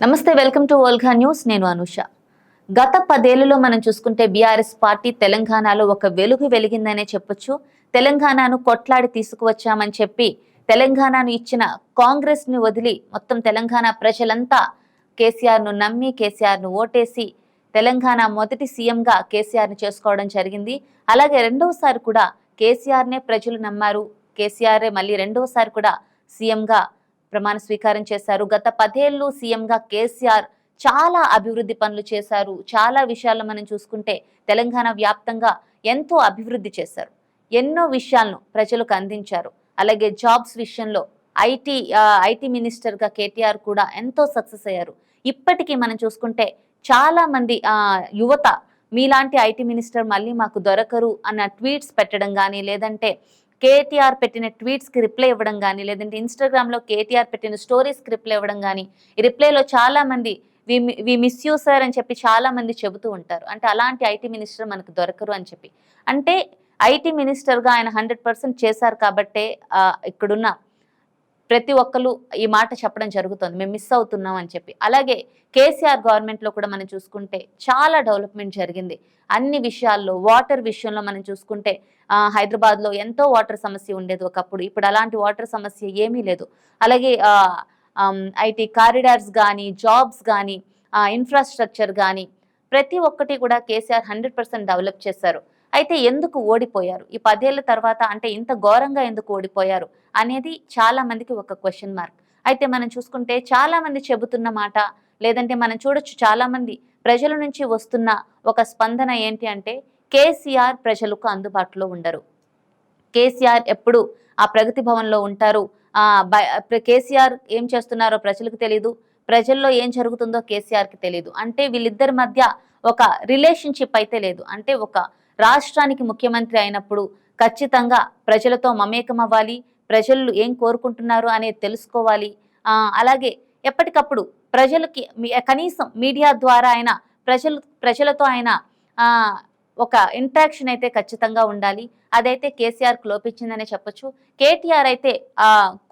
నమస్తే welcome to ఓల్ఘా news. నేను అనుష. గత పదేళ్ళలో మనం చూసుకుంటే బీఆర్ఎస్ పార్టీ తెలంగాణలో ఒక వెలుగు వెలిగిందనే చెప్పొచ్చు. తెలంగాణను కొట్లాడి తీసుకువచ్చామని చెప్పి తెలంగాణను ఇచ్చిన కాంగ్రెస్ని వదిలి మొత్తం తెలంగాణ ప్రజలంతా కేసీఆర్ను నమ్మి కేసీఆర్ను ఓటేసి తెలంగాణ మొదటి సీఎంగా కేసీఆర్ని చేసుకోవడం జరిగింది. అలాగే రెండవసారి కూడా కేసీఆర్నే ప్రజలు నమ్మారు. కేసీఆర్ మళ్ళీ రెండవసారి కూడా సీఎంగా ప్రమాణ స్వీకారం చేశారు. గత పదేళ్ళు సీఎంగా కేసీఆర్ చాలా అభివృద్ధి పనులు చేశారు. చాలా విషయాలను మనం చూసుకుంటే తెలంగాణ వ్యాప్తంగా ఎంతో అభివృద్ధి చేశారు. ఎన్నో విషయాలను ప్రజలకు అందించారు. అలాగే జాబ్స్ విషయంలో ఐటీ ఐటీ మినిస్టర్గా కేటీఆర్ కూడా ఎంతో సక్సెస్ అయ్యారు. ఇప్పటికీ మనం చూసుకుంటే చాలా మంది యువత మీలాంటి ఐటీ మినిస్టర్ మళ్ళీ మాకు దొరకరు అన్న ట్వీట్స్ పెట్టడం కానీ లేదంటే కేటీఆర్ పెట్టిన ట్వీట్స్కి రిప్లై ఇవ్వడం కానీ లేదంటే ఇన్స్టాగ్రామ్లో కేటీఆర్ పెట్టిన స్టోరీస్కి రిప్లై ఇవ్వడం కానీ ఈ రిప్లైలో చాలామంది we we miss you sir అని చెప్పి చాలామంది చెబుతూ ఉంటారు. అంటే అలాంటి ఐటీ మినిస్టర్ మనకు దొరకరు అని చెప్పి. అంటే ఐటీ మినిస్టర్గా ఆయన హండ్రెడ్ పర్సెంట్ చేశారు కాబట్టే ఇక్కడున్న ప్రతి ఒక్కరు ఈ మాట చెప్పడం జరుగుతుంది. మేము మిస్ అవుతున్నాం అని చెప్పి. అలాగే కేసీఆర్ గవర్నమెంట్లో కూడా మనం చూసుకుంటే చాలా డెవలప్మెంట్ జరిగింది. అన్ని విషయాల్లో వాటర్ విషయంలో మనం చూసుకుంటే హైదరాబాద్లో ఎంతో వాటర్ సమస్య ఉండేది ఒకప్పుడు. ఇప్పుడు అలాంటి వాటర్ సమస్య ఏమీ లేదు. అలాగే ఐటీ కారిడార్స్ కానీ జాబ్స్ కానీ ఇన్ఫ్రాస్ట్రక్చర్ కానీ ప్రతి ఒక్కటి కూడా కేసీఆర్ హండ్రెడ్ పర్సెంట్ డెవలప్ చేశారు. అయితే ఎందుకు ఓడిపోయారు? ఈ పదేళ్ళ తర్వాత అంటే ఇంత ఘోరంగా ఎందుకు ఓడిపోయారు? అనేది చాలా మందికి ఒక క్వశ్చన్ మార్క్ అయితే మనం చూసుకుంటే చాలా మంది చెబుతున్న మాట లేదంటే మనం చూడొచ్చు చాలా మంది ప్రజల నుంచి వస్తున్న ఒక స్పందన ఏంటి అంటే కేసీఆర్ ప్రజలకు అందుబాటులో ఉండరు. కేసీఆర్ ఎప్పుడు ఆ ప్రగతి భవన్లో ఉంటారు? కేసీఆర్ ఏం చేస్తున్నారో ప్రజలకు తెలియదు ప్రజల్లో ఏం జరుగుతుందో కేసీఆర్కి తెలియదు అంటే వీళ్ళిద్దరి మధ్య ఒక రిలేషన్షిప్ అయితే లేదు. అంటే ఒక రాష్ట్రానికి ముఖ్యమంత్రి అయినప్పుడు ఖచ్చితంగా ప్రజలతో మమేకమవ్వాలి ప్రజలు ఏం కోరుకుంటున్నారు అనేది తెలుసుకోవాలి. అలాగే ఎప్పటికప్పుడు ప్రజలకి కనీసం మీడియా ద్వారా అయినా ప్రజలు ప్రజలతో ఆయన ఒక ఇంట్రాక్షన్ అయితే ఖచ్చితంగా ఉండాలి. అదైతే కేసీఆర్కు లోపించిందనే చెప్పొచ్చు. కేటీఆర్ అయితే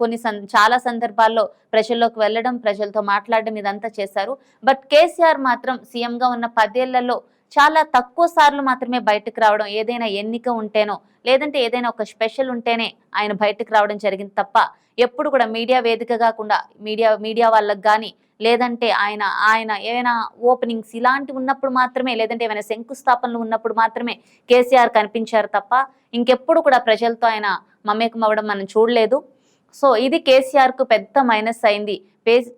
కొన్ని సం చాలా సందర్భాల్లో ప్రజల్లోకి వెళ్ళడం ప్రజలతో మాట్లాడడం ఇదంతా చేశారు. బట్ కేసీఆర్ మాత్రం సీఎంగా ఉన్న పదేళ్ళలో చాలా తక్కువ సార్లు మాత్రమే బయటకు రావడం ఏదైనా ఎన్నిక ఉంటేనో లేదంటే ఏదైనా ఒక స్పెషల్ ఉంటేనే ఆయన బయటకు రావడం జరిగింది తప్ప ఎప్పుడు కూడా మీడియా వేదిక కాకుండా మీడియా మీడియా వాళ్ళకి కానీ లేదంటే ఆయన ఆయన ఏమైనా ఓపెనింగ్స్ ఇలాంటివి ఉన్నప్పుడు మాత్రమే లేదంటే ఏమైనా శంకుస్థాపనలు ఉన్నప్పుడు మాత్రమే కేసీఆర్ కనిపించారు తప్ప ఇంకెప్పుడు కూడా ప్రజలతో ఆయన మమేకం అవ్వడం మనం చూడలేదు. సో ఇది కేసీఆర్కు పెద్ద మైనస్ అయింది.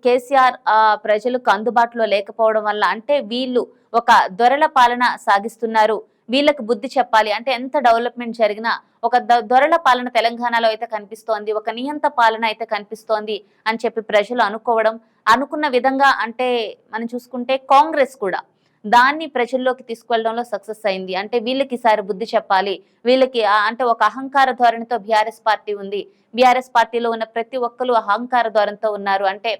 కేసీఆర్ ప్రజలకు అందుబాటులో లేకపోవడం వల్ల అంటే వీళ్ళు ఒక దొరల పాలన సాగిస్తున్నారు. వీళ్ళకు బుద్ధి చెప్పాలి అంటే ఎంత డెవలప్మెంట్ జరిగినా ఒక ద- దొరల పాలన తెలంగాణలో అయితే కనిపిస్తోంది. ఒక నియంత పాలన అయితే కనిపిస్తోంది అని చెప్పి ప్రజలు అనుకోవడం అనుకున్న విధంగా అంటే మనం చూసుకుంటే కాంగ్రెస్ కూడా దాన్ని ప్రజల్లోకి తీసుకువెళ్ళడంలో సక్సెస్ అయింది. అంటే వీళ్ళకి ఈసారి బుద్ధి చెప్పాలి. వీళ్ళకి అంటే ఒక అహంకార ధోరణితో బీఆర్ఎస్ పార్టీ ఉంది. బీఆర్ఎస్ పార్టీలో ఉన్న ప్రతి ఒక్కరు అహంకార ధోరణితో ఉన్నారు. అంటే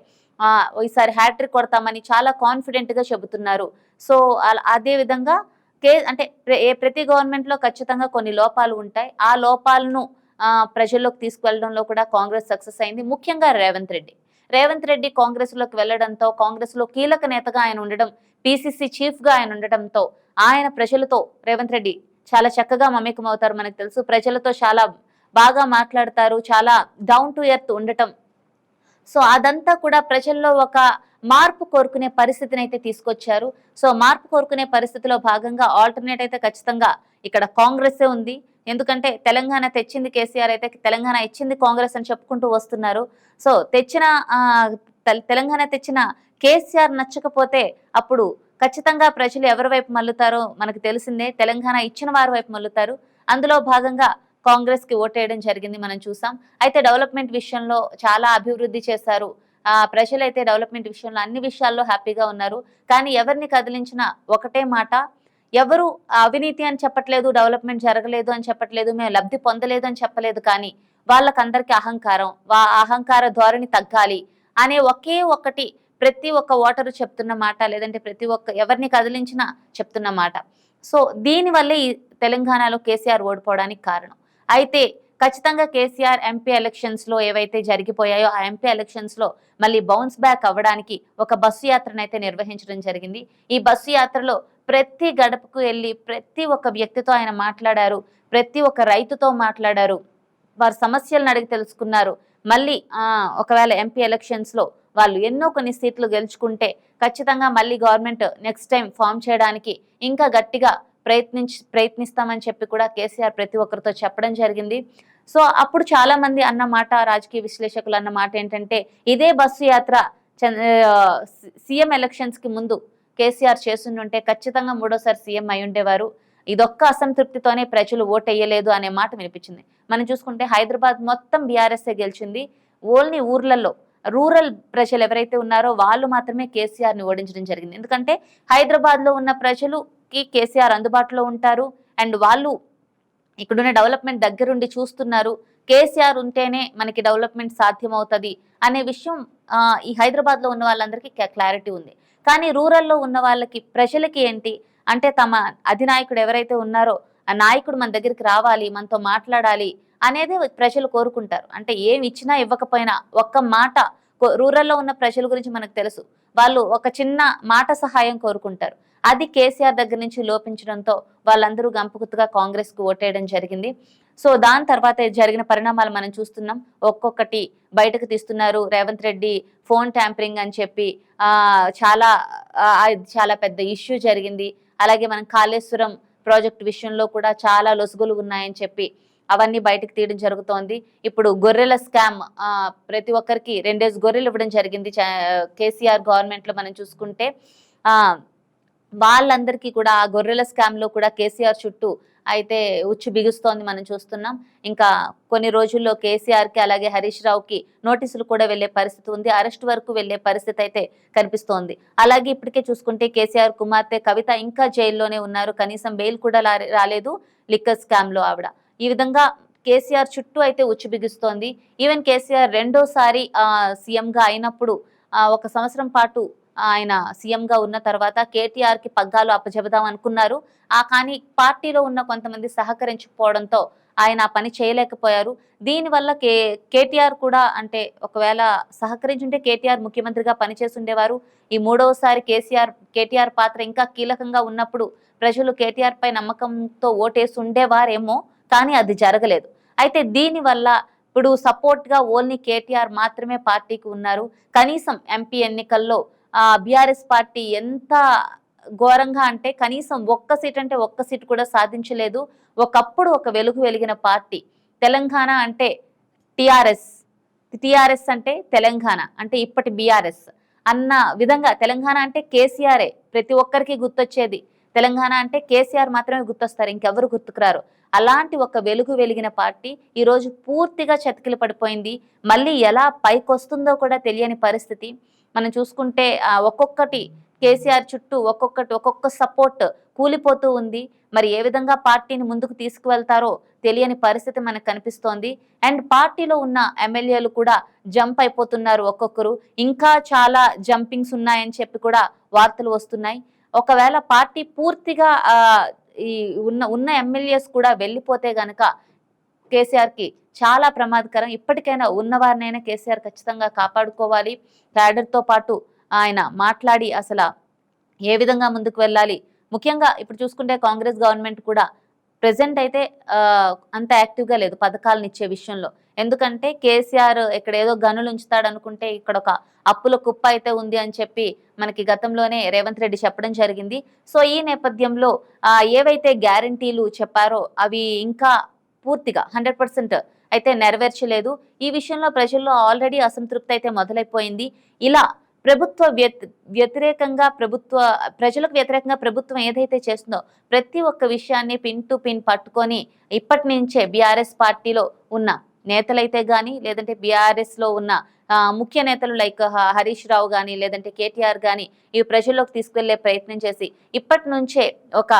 ఈసారి హ్యాట్రిక్ కొడతామని చాలా కాన్ఫిడెంట్గా చెబుతున్నారు. సో అల- అదే విధంగా కే అంటే ప్రతి గవర్నమెంట్లో ఖచ్చితంగా కొన్ని లోపాలు ఉంటాయి. ఆ లోపాలను ప్రజల్లోకి తీసుకువెళ్ళడంలో కూడా కాంగ్రెస్ సక్సెస్ అయింది. ముఖ్యంగా రేవంత్ రెడ్డి. రేవంత్ రెడ్డి కాంగ్రెస్లోకి వెళ్ళడంతో కాంగ్రెస్లో కీలక నేతగా ఆయన ఉండడం పిసిసి చీఫ్గా ఆయన ఉండటంతో ఆయన ప్రజలతో రేవంత్ రెడ్డి చాలా చక్కగా మమేకం అవుతారు మనకు తెలుసు. ప్రజలతో చాలా బాగా మాట్లాడతారు. చాలా డౌన్ టు ఎర్త్ ఉండటం సో అదంతా కూడా ప్రజల్లో ఒక మార్పు కోరుకునే పరిస్థితిని అయితే తీసుకొచ్చారు. సో మార్పు కోరుకునే పరిస్థితిలో భాగంగా ఆల్టర్నేట్ అయితే ఖచ్చితంగా ఇక్కడ కాంగ్రెసే ఉంది. ఎందుకంటే తెలంగాణ తెచ్చింది కేసీఆర్ అయితే తెలంగాణ ఇచ్చింది కాంగ్రెస్ అని చెప్పుకుంటూ వస్తున్నారు. సో తెచ్చిన తెలంగాణ తెచ్చిన కేసీఆర్ నచ్చకపోతే అప్పుడు ఖచ్చితంగా ప్రజలు ఎవరి వైపు మల్లుతారో మనకు తెలిసిందే. తెలంగాణ ఇచ్చిన వారి వైపు మల్లుతారు. అందులో భాగంగా కాంగ్రెస్కి ఓటేయడం జరిగింది మనం చూసాం. అయితే డెవలప్మెంట్ విషయంలో చాలా అభివృద్ధి చేశారు. ఆ ప్రజలైతే డెవలప్మెంట్ విషయంలో అన్ని విషయాల్లో హ్యాపీగా ఉన్నారు. కానీ ఎవరిని కదిలించినా ఒకటే మాట ఎవరు అవినీతి అని చెప్పట్లేదు డెవలప్మెంట్ జరగలేదు అని చెప్పట్లేదు మేము లబ్ధి పొందలేదు అని చెప్పలేదు కానీ వాళ్ళకందరికీ అహంకారం వా అహంకార ధోరణి తగ్గాలి అనే ఒకే ఒక్కటి ప్రతి ఒక్క ఓటరు చెప్తున్న మాట లేదంటే ప్రతి ఒక్క ఎవరిని కదిలించినా చెప్తున్న మాట. సో దీనివల్లే ఈ తెలంగాణలో కేసీఆర్ ఓడిపోవడానికి కారణం. అయితే ఖచ్చితంగా కేసీఆర్ ఎంపీ ఎలక్షన్స్లో ఏవైతే జరిగిపోయాయో ఆ ఎంపీ ఎలక్షన్స్లో మళ్ళీ బౌన్స్ బ్యాక్ అవ్వడానికి ఒక బస్సు యాత్రను అయితే నిర్వహించడం జరిగింది. ఈ బస్సు యాత్రలో ప్రతి గడపకు వెళ్ళి ప్రతి ఒక్క వ్యక్తితో ఆయన మాట్లాడారు ప్రతి ఒక్క రైతుతో మాట్లాడారు. వారి సమస్యలను అడిగి తెలుసుకున్నారు. మళ్ళీ ఒకవేళ ఎంపీ ఎలక్షన్స్లో వాళ్ళు ఎన్నో కొన్ని సీట్లు గెలుచుకుంటే ఖచ్చితంగా మళ్ళీ గవర్నమెంట్ నెక్స్ట్ టైం ఫామ్ చేయడానికి ఇంకా గట్టిగా ప్రయత్నించి ప్రయత్నిస్తామని చెప్పి కూడా కేసీఆర్ ప్రతి ఒక్కరితో చెప్పడం జరిగింది. సో అప్పుడు చాలా మంది అన్న మాట రాజకీయ విశ్లేషకులు అన్న మాట ఏంటంటే ఇదే బస్సు యాత్ర సీఎం ఎలక్షన్స్కి ముందు కేసీఆర్ చేస్తుంటే ఖచ్చితంగా మూడోసారి సీఎం అయి ఉండేవారు. ఇదొక్క అసంతృప్తితోనే ప్రజలు ఓటేయలేదు అనే మాట వినిపించింది. మనం చూసుకుంటే హైదరాబాద్ మొత్తం బీఆర్ఎస్ఏ గెలిచింది. ఓన్లీ ఊర్లలో రూరల్ ప్రజలు ఎవరైతే ఉన్నారో వాళ్ళు మాత్రమే కేసీఆర్ని ఓడించడం జరిగింది. ఎందుకంటే హైదరాబాద్లో ఉన్న ప్రజలుకి కేసీఆర్ అందుబాటులో ఉంటారు. అండ్ వాళ్ళు ఇక్కడున్న డెవలప్మెంట్ దగ్గరుండి చూస్తున్నారు. కేసీఆర్ ఉంటేనే మనకి డెవలప్మెంట్ సాధ్యమవుతుంది అనే విషయం ఈ హైదరాబాద్లో ఉన్న వాళ్ళందరికీ క్లారిటీ ఉంది. కానీ రూరల్లో ఉన్న వాళ్ళకి ప్రజలకి ఏంటి? అంటే తమ అధినాయకుడు ఎవరైతే ఉన్నారో ఆ నాయకుడు మన దగ్గరికి రావాలి మనతో మాట్లాడాలి అనేది ప్రజలు కోరుకుంటారు. అంటే ఏమి ఇచ్చినా ఇవ్వకపోయినా ఒక్క మాట రూరల్లో ఉన్న ప్రజల గురించి మనకు తెలుసు. వాళ్ళు ఒక చిన్న మాట సహాయం కోరుకుంటారు. అది కేసీఆర్ దగ్గర నుంచి లోపించడంతో వాళ్ళందరూ గంపుగుత్తుగా కాంగ్రెస్కు ఓటేయడం జరిగింది. సో దాని తర్వాత జరిగిన పరిణామాలు మనం చూస్తున్నాం. ఒక్కొక్కటి బయటకు తీస్తున్నారు రేవంత్ రెడ్డి ఫోన్ ట్యాంపరింగ్ అని చెప్పి ఆ చాలా చాలా పెద్ద ఇష్యూ జరిగింది. అలాగే మనం కాళేశ్వరం ప్రాజెక్ట్ విషయంలో కూడా చాలా లొసుగులు ఉన్నాయని చెప్పి అవన్నీ బయటకు తీయడం జరుగుతోంది. ఇప్పుడు గొర్రెల స్కామ్ ప్రతి ఒక్కరికి రెండేసి గొర్రెలు ఇవ్వడం జరిగింది. కేసీఆర్ గవర్నమెంట్లో మనం చూసుకుంటే వాళ్ళందరికీ కూడా ఆ గొర్రెల స్కామ్లో కూడా కేసీఆర్ చుట్టూ అయితే ఉచ్చు బిగుస్తోంది మనం చూస్తున్నాం. ఇంకా కొన్ని రోజుల్లో కేసీఆర్కి అలాగే హరీష్ రావుకి నోటీసులు కూడా వెళ్ళే పరిస్థితి ఉంది. అరెస్ట్ వరకు వెళ్ళే పరిస్థితి అయితే కనిపిస్తోంది. అలాగే ఇప్పటికే చూసుకుంటే కేసీఆర్ కుమార్తె కవిత ఇంకా జైల్లోనే ఉన్నారు. కనీసం బెయిల్ కూడా రాలేదు లిక్కర్ స్కామ్లో ఆవిడ. ఈ విధంగా కేసీఆర్ చుట్టూ అయితే ఉచ్చు బిగుస్తోంది ఈవెన్ కేసీఆర్ రెండోసారి సీఎంగా అయినప్పుడు ఒక సంవత్సరం పాటు ఆయన సీఎంగా ఉన్న తర్వాత కేటీఆర్కి పగ్గాలు అప్పచెబుదాం అనుకున్నారు. ఆ కానీ పార్టీలో ఉన్న కొంతమంది సహకరించకపోవడంతో ఆయన ఆ పని చేయలేకపోయారు. దీనివల్ల కే కేటీఆర్ కూడా అంటే ఒకవేళ సహకరించుంటే కేటీఆర్ ముఖ్యమంత్రిగా పనిచేస్తుండేవారు ఈ మూడవసారి కేసీఆర్ కేటీఆర్ పాత్ర ఇంకా కీలకంగా ఉన్నప్పుడు ప్రజలు కేటీఆర్ పై నమ్మకంతో ఓటేసి ఉండేవారేమో కానీ అది జరగలేదు. అయితే దీనివల్ల ఇప్పుడు సపోర్ట్గా ఓన్లీ కేటీఆర్ మాత్రమే పార్టీకి ఉన్నారు. కనీసం ఎంపీ ఎన్నికల్లో బీఆర్ఎస్ పార్టీ ఎంత ఘోరంగా అంటే కనీసం ఒక్క సీట్ అంటే ఒక్క సీట్ కూడా సాధించలేదు. ఒకప్పుడు ఒక వెలుగు వెలిగిన పార్టీ. తెలంగాణ అంటే టిఆర్ఎస్. టిఆర్ఎస్ అంటే తెలంగాణ అంటే ఇప్పటి బీఆర్ఎస్. అన్న విధంగా తెలంగాణ అంటే కేసీఆరే. ప్రతి ఒక్కరికి గుర్తొచ్చేది. తెలంగాణ అంటే కేసీఆర్ మాత్రమే గుర్తొస్తారు ఇంకెవరు గుర్తుకురారు. అలాంటి ఒక వెలుగు వెలిగిన పార్టీ ఈరోజు పూర్తిగా చతికిలు పడిపోయింది. మళ్ళీ ఎలా పైకొస్తుందో కూడా తెలియని పరిస్థితి. మనం చూసుకుంటే ఒక్కొక్కటి కేసీఆర్ చుట్టూ ఒక్కొక్కటి ఒక్కొక్క సపోర్ట్ కూలిపోతూ ఉంది. మరి ఏ విధంగా పార్టీని ముందుకు తీసుకువెళ్తారో తెలియని పరిస్థితి మనకు కనిపిస్తోంది. అండ్ పార్టీలో ఉన్న ఎమ్మెల్యేలు కూడా జంప్ అయిపోతున్నారు ఒక్కొక్కరు. ఇంకా చాలా జంపింగ్స్ ఉన్నాయని చెప్పి కూడా వార్తలు వస్తున్నాయి. ఒకవేళ పార్టీ పూర్తిగా ఈ ఉన్న ఉన్న ఎమ్మెల్యేస్ కూడా వెళ్ళిపోతే గనక కేసీఆర్కి చాలా ప్రమాదకరం. ఇప్పటికైనా ఉన్నవారినైనా కేసీఆర్ ఖచ్చితంగా కాపాడుకోవాలి. క్యాడర్తో పాటు ఆయన మాట్లాడి అసలు ఏ విధంగా ముందుకు వెళ్ళాలి. ముఖ్యంగా ఇప్పుడు చూసుకుంటే కాంగ్రెస్ గవర్నమెంట్ కూడా ప్రెసెంట్ అయితే అంత యాక్టివ్గా లేదు పథకాలను ఇచ్చే విషయంలో. ఎందుకంటే కేసీఆర్ ఇక్కడ ఏదో గనులు ఉంచుతాడు అనుకుంటే ఇక్కడ ఒక అప్పుల కుప్ప అయితే ఉంది అని చెప్పి మనకి గతంలోనే రేవంత్ రెడ్డి చెప్పడం జరిగింది. సో ఈ నేపథ్యంలో ఏవైతే గ్యారంటీలు చెప్పారో అవి ఇంకా పూర్తిగా హండ్రెడ్ పర్సెంట్ అయితే నెరవేర్చలేదు. ఈ విషయంలో ప్రజల్లో ఆల్రెడీ అసంతృప్తి అయితే మొదలైపోయింది. ఇలా ప్రభుత్వ వ్యతి వ్యతిరేకంగా ప్రభుత్వ ప్రజలకు వ్యతిరేకంగా ప్రభుత్వం ఏదైతే చేస్తుందో ప్రతి ఒక్క విషయాన్ని పిన్ టు పిన్ పట్టుకొని ఇప్పటి నుంచే బీఆర్ఎస్ పార్టీలో ఉన్న నేతలైతే కానీ లేదంటే బీఆర్ఎస్లో ఉన్న ముఖ్య నేతలు లైక్ హరీష్ రావు కానీ లేదంటే కేటీఆర్ కానీ ఇవి ప్రజల్లోకి తీసుకెళ్ళే ప్రయత్నం చేసి ఇప్పటి నుంచే ఒక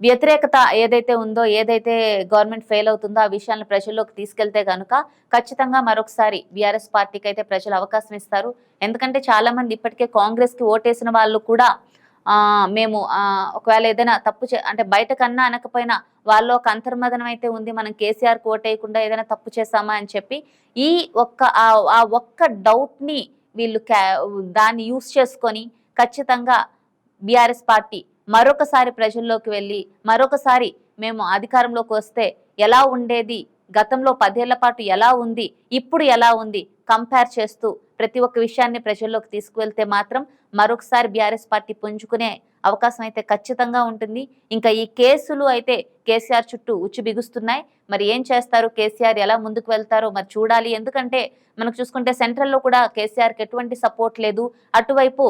వ్యతిరేకత ఏదైతే ఉందో ఏదైతే గవర్నమెంట్ ఫెయిల్ అవుతుందో ఆ విషయాలను ప్రజల్లోకి తీసుకెళ్తే కనుక ఖచ్చితంగా మరొకసారి బీఆర్ఎస్ పార్టీకి అయితే ప్రజలు అవకాశం ఇస్తారు. ఎందుకంటే చాలా మంది ఇప్పటికే కాంగ్రెస్కి ఓటేసిన వాళ్ళు కూడా ఆ, మేము ఆ, ఒకవేళ ఏదైనా తప్పు చే అంటే బయట కన్నా అనకపోయినా వాళ్ళు ఒక అంతర్మదనం అయితే ఉంది. మనం కేసీఆర్ ఓటేయకుండా ఏదైనా తప్పు చేస్తామా అని చెప్పి ఈ ఒక్క ఆ- ఒక్క డౌట్ని వీళ్ళు క్యా- దాన్ని యూస్ చేసుకొని ఖచ్చితంగా బీఆర్ఎస్ పార్టీ మరొకసారి ప్రజల్లోకి వెళ్ళి మరొకసారి మేము అధికారంలోకి వస్తే ఎలా ఉండేది? గతంలో పదేళ్ళ పాటు ఎలా ఉంది? ఇప్పుడు ఎలా ఉంది? కంపేర్ చేస్తూ ప్రతి ఒక్క విషయాన్ని ప్రజల్లోకి తీసుకువెళ్తే మాత్రం మరొకసారి బీఆర్ఎస్ పార్టీ పుంజుకునే అవకాశం అయితే ఖచ్చితంగా ఉంటుంది. ఇంకా ఈ కేసులు అయితే కేసీఆర్ చుట్టూ ఉచ్చు బిగుస్తున్నాయి. మరి ఏం చేస్తారు? కేసీఆర్ ఎలా ముందుకు వెళ్తారో మరి చూడాలి. ఎందుకంటే మనకు చూసుకుంటే సెంట్రల్లో కూడా కేసీఆర్కి ఎటువంటి సపోర్ట్ లేదు. అటువైపు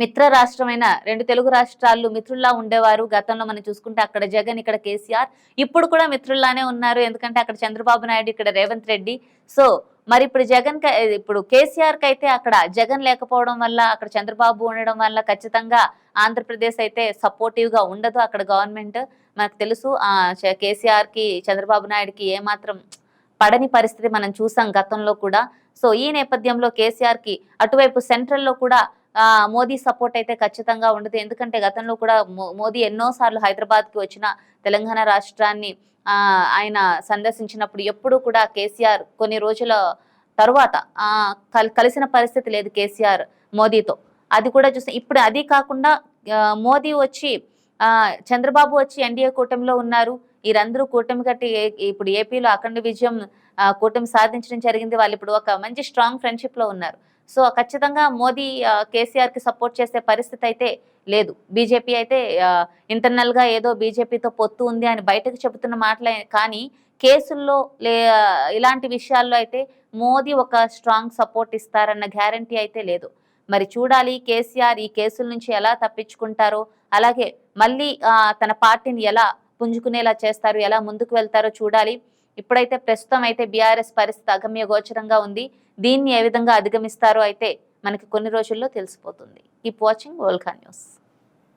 మిత్ర రాష్ట్రమైన రెండు తెలుగు రాష్ట్రాలు మిత్రుల్లా ఉండేవారు. గతంలో మనం చూసుకుంటే అక్కడ జగన్ ఇక్కడ కేసీఆర్. ఇప్పుడు కూడా మిత్రుల్లానే ఉన్నారు. ఎందుకంటే అక్కడ చంద్రబాబు నాయుడు ఇక్కడ రేవంత్ రెడ్డి. సో మరి ఇప్పుడు జగన్ ఇప్పుడు కేసీఆర్కి అయితే అక్కడ జగన్ లేకపోవడం వల్ల అక్కడ చంద్రబాబు ఉండడం వల్ల ఖచ్చితంగా ఆంధ్రప్రదేశ్ అయితే సపోర్టివ్గా ఉండదు అక్కడ గవర్నమెంట్. మనకు తెలుసు కేసీఆర్కి కేసీఆర్కి చంద్రబాబు నాయుడుకి ఏమాత్రం పడని పరిస్థితి మనం చూసాం గతంలో కూడా. సో ఈ నేపథ్యంలో కేసీఆర్కి అటువైపు సెంట్రల్లో కూడా మోదీ సపోర్ట్ అయితే ఖచ్చితంగా ఉండదు. ఎందుకంటే గతంలో కూడా మోదీ ఎన్నోసార్లు హైదరాబాద్కి వచ్చిన తెలంగాణ రాష్ట్రాన్ని ఆయన సందర్శించినప్పుడు ఎప్పుడు కూడా కేసీఆర్ కొన్ని రోజుల తరువాత కల్- కలిసిన పరిస్థితి లేదు కేసీఆర్ మోదీతో. అది కూడా చూస్తే ఇప్పుడు అది కాకుండా మోదీ వచ్చి చంద్రబాబు వచ్చి ఎన్డీఏ కూటమిలో ఉన్నారు. వీరందరూ కూటమి కట్టి ఇప్పుడు ఏపీలో అఖండ విజయం కూటమి సాధించడం జరిగింది. వాళ్ళు ఇప్పుడు ఒక మంచి స్ట్రాంగ్ ఫ్రెండ్షిప్లో ఉన్నారు. సో ఖచ్చితంగా మోదీ కేసీఆర్కి కేసీఆర్కి సపోర్ట్ చేసే పరిస్థితి అయితే లేదు. బీజేపీ అయితే ఇంటర్నల్గా ఇంటర్నల్గా ఏదో బీజేపీతో పొత్తు ఉంది అని బయటకు చెబుతున్న మాటలే కానీ కేసుల్లో లే ఇలాంటి విషయాల్లో అయితే మోదీ ఒక స్ట్రాంగ్ సపోర్ట్ ఇస్తారన్న గ్యారంటీ అయితే లేదు. మరి చూడాలి కేసీఆర్ ఈ కేసుల నుంచి ఎలా తప్పించుకుంటారో అలాగే మళ్ళీ తన పార్టీని ఎలా పుంజుకునేలా చేస్తారు ఎలా ముందుకు వెళ్తారో చూడాలి. ఇప్పుడైతే ప్రస్తుతం అయితే బీఆర్ఎస్ పరిస్థితి అగమ్య గోచరంగా ఉంది. దీన్ని ఏ విధంగా అధిగమిస్తారో అయితే మనకి కొన్ని రోజుల్లో తెలిసిపోతుంది. Keep watching Olka news.